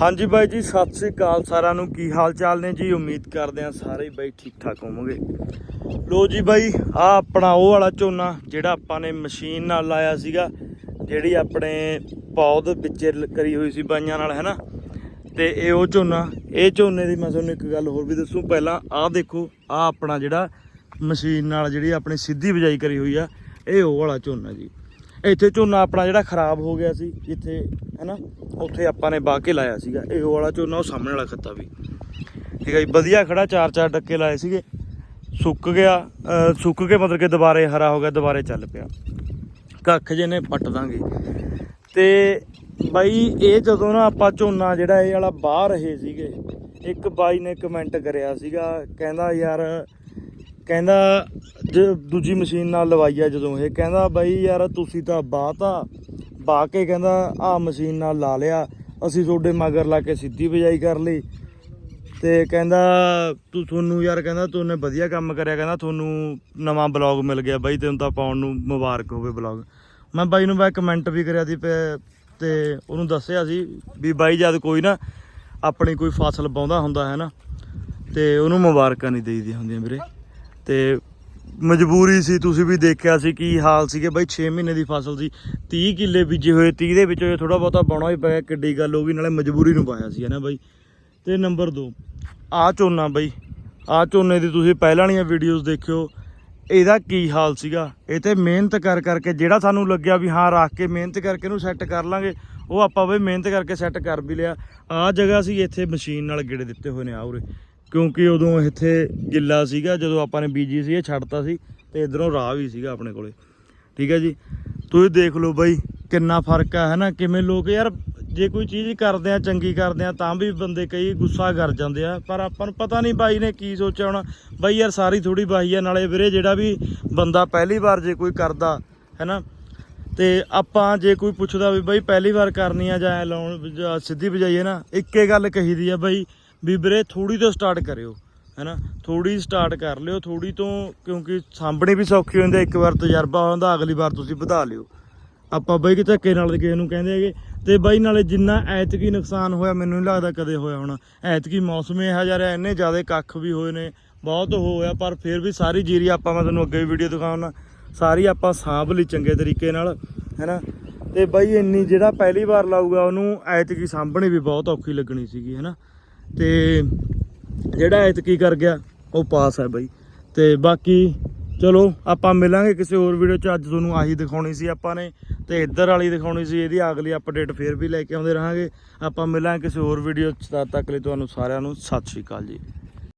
ਹਾਂਜੀ ਬਾਈ ਜੀ, ਸਤਿ ਸ੍ਰੀ ਅਕਾਲ ਸਾਰਿਆਂ ਨੂੰ। ਕੀ ਹਾਲ ਚਾਲ ਨੇ ਜੀ? ਉਮੀਦ ਕਰਦੇ ਆ ਸਾਰੇ ਹੀ ਬਾਈ ਠੀਕ ਠਾਕ ਹੋਵੋਗੇ। ਲੋ ਜੀ ਬਾਈ ਆ ਆਪਣਾ ਉਹ ਵਾਲਾ ਝੋਨਾ ਜਿਹੜਾ ਆਪਾਂ ਨੇ ਮਸ਼ੀਨ ਨਾਲ ਲਾਇਆ ਸੀਗਾ, ਜਿਹੜੀ ਆਪਣੇ ਪੌਦ ਵਿੱਚ ਕਰੀ ਹੋਈ ਸੀ ਬਾਈਆਂ ਨਾਲ, ਹੈਨਾ? ਤੇ ਇਹ ਉਹ ਝੋਨਾ, ਇਹ ਝੋਨੇ ਦੀ ਮੈਂ ਤੁਹਾਨੂੰ ਇੱਕ ਗੱਲ ਹੋਰ ਵੀ ਦੱਸੂ। ਪਹਿਲਾਂ ਆਹ ਦੇਖੋ, ਆਹ ਆਪਣਾ ਜਿਹੜਾ ਮਸ਼ੀਨ ਨਾਲ ਜਿਹੜੀ ਆਪਣੀ ਸਿੱਧੀ ਬਿਜਾਈ ਕਰੀ ਹੋਈ ਆ, ਇਹ ਉਹ ਵਾਲਾ ਝੋਨਾ ਜੀ। ਇੱਥੇ ਝੋਨਾ ਆਪਣਾ ਜਿਹੜਾ ਖਰਾਬ ਹੋ ਗਿਆ ਸੀ, ਜਿੱਥੇ, ਹੈਨਾ, ਉੱਥੇ ਆਪਾਂ ਨੇ ਬਾਹ ਕੇ ਲਾਇਆ ਸੀਗਾ। ਇਹ ਵਾਲਾ ਝੋਨਾ ਉਹ ਸਾਹਮਣੇ ਵਾਲਾ ਖੱਤਾ ਵੀ। ਠੀਕ ਹੈ ਜੀ, ਵਧੀਆ ਖੜਾ, ਚਾਰ ਚਾਰ ਡੱਕੇ ਲਾਏ ਸੀਗੇ। ਸੁੱਕ ਗਿਆ ਸੁੱਕ ਕੇ ਮਤਲਬ ਕਿ ਦੁਬਾਰੇ ਹਰਾ ਹੋ ਗਿਆ, ਦੁਬਾਰੇ ਚੱਲ ਪਿਆ। ਕੱਖ ਜੇ ਨੇ ਪੱਟ ਦਾਂਗੇ। ਤੇ ਬਾਈ, ਇਹ ਜਦੋਂ ਨਾ ਆਪਾਂ ਝੋਨਾ ਜਿਹੜਾ ਇਹ ਵਾਲਾ ਬਾਹ ਰਹੇ ਸੀਗੇ, ਇੱਕ ਬਾਈ ਨੇ ਕਮੈਂਟ ਕਰਿਆ ਸੀਗਾ, ਕਹਿੰਦਾ ਯਾਰ ਕਹਿੰਦਾ, ਜੇ ਦੂਜੀ ਮਸ਼ੀਨ ਨਾਲ ਲਵਾਈ ਆ ਜਦੋਂ ਇਹ, ਕਹਿੰਦਾ, ਬਾਈ ਯਾਰ ਤੁਸੀਂ ਤਾਂ ਬਾਹਤਾ ਬਾਹ ਕੇ ਕਹਿੰਦਾ ਆ ਮਸ਼ੀਨ ਨਾਲ ਲਾ ਲਿਆ, ਅਸੀਂ ਤੁਹਾਡੇ ਮਗਰ ਲਾ ਕੇ ਸਿੱਧੀ ਬਜਾਈ ਕਰ ਲਈ। ਤੇ ਕਹਿੰਦਾ, ਤੂੰ ਤੁਹਾਨੂੰ ਯਾਰ ਕਹਿੰਦਾ, ਤੂੰ ਨੇ ਵਧੀਆ ਕੰਮ ਕਰਿਆ, ਕਹਿੰਦਾ ਤੁਹਾਨੂੰ ਨਵਾਂ ਬਲੌਗ ਮਿਲ ਗਿਆ ਬਾਈ, ਤੈਨੂੰ ਤਾਂ ਪਾਉਣ ਨੂੰ ਮੁਬਾਰਕ ਹੋਵੇ ਬਲੌਗ। ਮੈਂ ਬਾਈ ਨੂੰ ਬਾਈ ਕਮੈਂਟ ਵੀ ਕਰਿਆ ਸੀ, ਪੇ- ਤੇ ਉਹਨੂੰ ਦੱਸਿਆ ਸੀ ਵੀ ਬਾਈ ਜਦ ਕੋਈ ਨਾ ਆਪਣੀ ਕੋਈ ਫਸਲ ਪਾਉਂਦਾ ਹੁੰਦਾ, ਹੈ ਨਾ? ਤੇ ਉਹਨੂੰ ਮੁਬਾਰਕਾਂ ਨਹੀਂ ਦੇਈਦੀਆਂ ਹੁੰਦੀਆਂ ਵੀਰੇ। ਤੇ ਮਜਬੂਰੀ ਸੀ, ਤੁਸੀਂ ਵੀ ਦੇਖਿਆ ਸੀ ਕੀ ਹਾਲ ਸੀਗੇ। ਬਾਈ 6 ਮਹੀਨੇ ਦੀ ਫਸਲ ਸੀ 30 ਕਿੱਲੇ ਬੀਜੇ ਹੋਏ 30 ਦੇ ਵਿੱਚੋਂ ਥੋੜਾ ਬਹੁਤਾ ਬਾਉਣਾ ਹੀ ਪਿਆ, ਕਿੱਡੀ ਗੱਲ ਹੋ ਗਈ, ਨਾਲੇ ਮਜਬੂਰੀ ਨੂੰ ਪਾਇਆ ਸੀ, ਹੈ ਨਾ ਬਾਈ। ਤੇ ਨੰਬਰ 2 ਆ ਝੋਨਾ ਬਾਈ ਆ ਝੋਨੇ ਦੀ ਤੁਸੀਂ ਪਹਿਲਾਂ ਵਾਲੀਆਂ ਵੀਡੀਓਜ਼ ਦੇਖਿਓ, ਇਹਦਾ ਕੀ ਹਾਲ ਸੀਗਾ? ਇਹ ਤੇ ਮਿਹਨਤ ਕਰ ਕਰਕੇ, ਜਿਹੜਾ ਸਾਨੂੰ ਲੱਗਿਆ ਵੀ ਹਾਂ, ਰੱਖ ਕੇ ਮਿਹਨਤ ਕਰਕੇ ਇਹਨੂੰ ਸੈੱਟ ਕਰ ਲਾਂਗੇ, ਉਹ ਆਪਾਂ ਬਈ ਮਿਹਨਤ ਕਰਕੇ ਸੈੱਟ ਕਰ ਵੀ ਲਿਆ। ਆ ਜਗ੍ਹਾ ਸੀ ਇੱਥੇ ਮਸ਼ੀਨ ਨਾਲ ਗੇੜੇ ਦਿੱਤੇ ਹੋਏ ਨੇ ਆ ਉਰੇ। ਕਿਉਂਕਿ ਉਦੋਂ ਇੱਥੇ ਗਿੱਲਾ ਸੀਗਾ, ਜਦੋਂ ਆਪਾਂ ਨੇ ਬੀਜੀ ਸੀ, ਇਹ ਛੱਡਤਾ ਸੀ ਤੇ ਇਧਰੋਂ ਰਾਹ ਵੀ ਸੀਗਾ ਆਪਣੇ ਕੋਲੇ। ਠੀਕ ਹੈ ਜੀ? ਤੁਸੀਂ ਦੇਖ ਲਓ ਬਾਈ, ਕਿੰਨਾ ਫ਼ਰਕ ਆ ਹੈ ਨਾ ਕਿਵੇਂ ਲੋਕ ਯਾਰ, ਜੇ ਕੋਈ ਚੀਜ਼ ਕਰਦੇ ਆ, ਚੰਗੀ ਕਰਦੇ ਆ, ਤਾਂ ਵੀ ਬੰਦੇ ਕਈ ਗੁੱਸਾ ਕਰ ਜਾਂਦੇ ਆ। ਪਰ ਆਪਾਂ ਨੂੰ ਪਤਾ ਨਹੀਂ ਬਾਈ ਨੇ ਕੀ ਸੋਚਿਆ ਹੋਣਾ। ਬਾਈ ਯਾਰ, ਸਾਰੀ ਥੋੜੀ ਬਾਈ ਆ, ਨਾਲੇ ਵੀਰੇ ਜਿਹੜਾ ਵੀ ਬੰਦਾ ਪਹਿਲੀ ਵਾਰ ਜੇ ਕੋਈ ਕਰਦਾ ਹੈ ਨਾ ਤੇ ਆਪਾਂ ਜੇ ਕੋਈ ਪੁੱਛਦਾ ਵੀ ਬਾਈ, ਪਹਿਲੀ ਵਾਰ ਕਰਨੀ ਆ ਜਾਂ ਲਾਉਣ, ਜਾਂ ਸਿੱਧੀ ਵਜਾਈਏ ਨਾ, ਇੱਕੇ ਗੱਲ ਕਹੀਦੀ ਆ ਬਾਈ ਵੀ ਵੀਰੇ ਥੋੜੀ ਤੋਂ ਸਟਾਰਟ ਕਰਿਓ, ਹੈਨਾ? ਥੋੜੀ ਸਟਾਰਟ ਕਰ ਲਿਓ ਥੋੜੀ ਤੋਂ ਕਿਉਂਕਿ ਸਾਂਭਣੀ ਵੀ ਸੌਖੀ ਹੁੰਦੀ ਇੱਕ ਵਾਰ ਤਜਰਬਾ ਹੁੰਦਾ ਅਗਲੀ ਵਾਰ ਤੁਸੀਂ ਵਧਾ ਲਿਓ। ਆਪਾਂ ਬਈ ਕਿ ਧੱਕੇ ਨਾਲ ਕਿਸੇ ਨੂੰ ਕਹਿੰਦੇ ਹੈਗੇ, ਤੇ ਬਾਈ ਨਾਲੇ ਜਿੰਨਾ ਐਤਕੀ ਨੁਕਸਾਨ ਹੋਇਆ, ਮੈਨੂੰ ਨਹੀਂ ਲੱਗਦਾ ਕਦੇ ਹੋਇਆ ਹੋਣਾ। ਐਤਕੀ ਮੌਸਮ ਇਹੋ ਜਿਹਾ ਇੰਨੇ ਜ਼ਿਆਦਾ ਕੱਖ ਵੀ ਹੋਏ ਨੇ, ਬਹੁਤ ਹੋਇਆ, ਪਰ ਫਿਰ ਵੀ ਸਾਰੀ ਜੀਰੀ ਆਪਾਂ, ਮੈਂ ਤੁਹਾਨੂੰ ਅੱਗੇ ਵੀ ਵੀਡੀਓ ਦਿਖਾਉਣਾ, ਸਾਰੀ ਆਪਾਂ ਸਾਂਭ ਲਈ ਚੰਗੇ ਤਰੀਕੇ ਨਾਲ, ਹੈਨਾ? ਤੇ ਬਾਈ ਇੰਨੀ ਜਿਹੜਾ ਪਹਿਲੀ ਵਾਰ ਲਾਊਗਾ, ਉਹਨੂੰ ਐਤਕੀ ਸਾਂਭਣੀ ਵੀ ਬਹੁਤ ਔਖੀ ਲੱਗਣੀ ਸੀਗੀ, ਹੈਨਾ? ਤੇ ਜਿਹੜਾ ਐਤਕੀ ਕਰ ਗਿਆ, ਉਹ ਪਾਸ ਹੈ ਬਾਈ। ਤੇ ਬਾਕੀ ਚਲੋ, ਆਪਾਂ ਮਿਲਾਂਗੇ ਕਿਸੇ ਹੋਰ ਵੀਡੀਓ 'ਚ। ਅੱਜ ਤੁਹਾਨੂੰ ਆਹੀ ਦਿਖਾਉਣੀ ਸੀ ਆਪਾਂ ਨੇ ਤੇ ਇੱਧਰ ਵਾਲੀ ਦਿਖਾਉਣੀ ਸੀ। ਇਹਦੀ ਅਗਲੀ ਅਪਡੇਟ ਫੇਰ ਵੀ ਲੈ ਕੇ ਆਉਂਦੇ ਰਹਾਂਗੇ। ਆਪਾਂ ਮਿਲਾਂਗੇ ਕਿਸੇ ਹੋਰ ਵੀਡੀਓ 'ਚ। ਤਦ ਤੱਕ ਲਈ ਤੁਹਾਨੂੰ ਸਾਰਿਆਂ ਨੂੰ ਸਤਿ ਸ਼੍ਰੀ ਅਕਾਲ ਜੀ।